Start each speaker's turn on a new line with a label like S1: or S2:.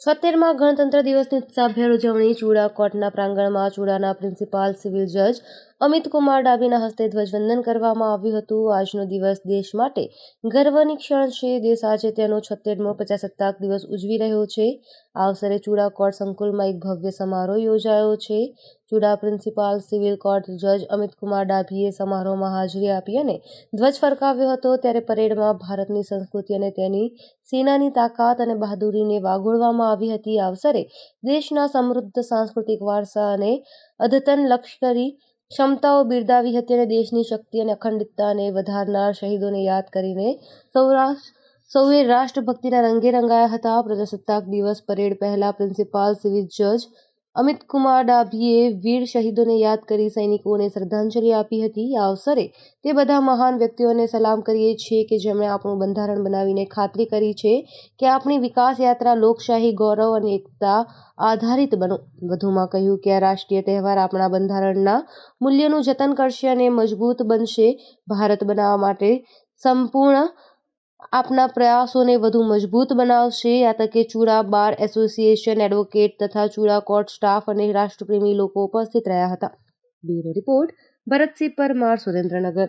S1: છોતેરમાં ગણતંત્ર દિવસની ઉત્સાહભેર ઉજવણી ચૂડા કોર્ટના પ્રાંગણમાં ચૂડાના પ્રિન્સિપાલ સિવિલ જજ અમિતકુમાર ડાભીના હસ્તે ધ્વજવંદન કરવામાં આવ્યું હતું. આજનો દિવસ દેશ માટે ગર્વની ક્ષણ છે. દેશ આજે તેનો છોતેરમો પ્રજાસત્તાક દિવસ ઉજવી રહ્યો છે. આ અવસરે ચૂડા કોર્ટ સંકુલમાં એક ભવ્ય સમારોહ યોજાયો છે. ચૂડા પ્રિન્સિપાલ, સિવિલ કોર્ટ જજ અમિતકુમાર ડાભીએ સમારોહમાં હાજરી આપી અને ધ્વજ ફરકાવ્યો હતો ત્યારે પરેડમાં ભારતની સંસ્કૃતિ અને તેની સેનાની તાકાત અને બહાદુરીને વાગોળવામાં આવી હતી. આ અવસરે દેશના સમૃદ્ધ સાંસ્કૃતિક વારસા અને અદ્યતન લશ્કરી ક્ષમતાઓ બિરદાવી હતી અને દેશની શક્તિ અને અખંડિતતાને વધારનાર શહીદોને યાદ કરીને સૌએ રાષ્ટ્રભક્તિના રંગે રંગાયા હતા. પ્રજાસત્તાક દિવસ પરેડ પહેલા પ્રિન્સિપાલ સિવિલ જજ અમિત કુમાર ડાભીએ વીર શહીદોને યાદ કરી સૈનિકોને શ્રદ્ધાંજલિ આપી હતી. આ અવસરે તે બધા મહાન વ્યક્તિઓને સલામ કરીએ છીએ કે જેમણે આપણું બંધારણ બનાવીને ખાતરી કરી છે કે આપણી વિકાસ યાત્રા લોકશાહી, ગૌરવ અને એકતા આધારિત બનો. વધુમાં કહ્યું કે આ રાષ્ટ્રીય તહેવાર આપણા બંધારણના મૂલ્યોનું જતન કરશે અને મજબૂત બનશે. ભારત બનાવવા માટે સંપૂર્ણ આપના પ્રયાસોને વધુ મજબૂત બનાવશે. આ તકે ચૂડા બાર એસોસિએશન એડવોકેટ તથા ચૂડા કોર્ટ સ્ટાફ અને રાષ્ટ્રપ્રેમી લોકો ઉપસ્થિત રહ્યા હતા. Bureau report Bharatsinh Parmar, Surendranagar.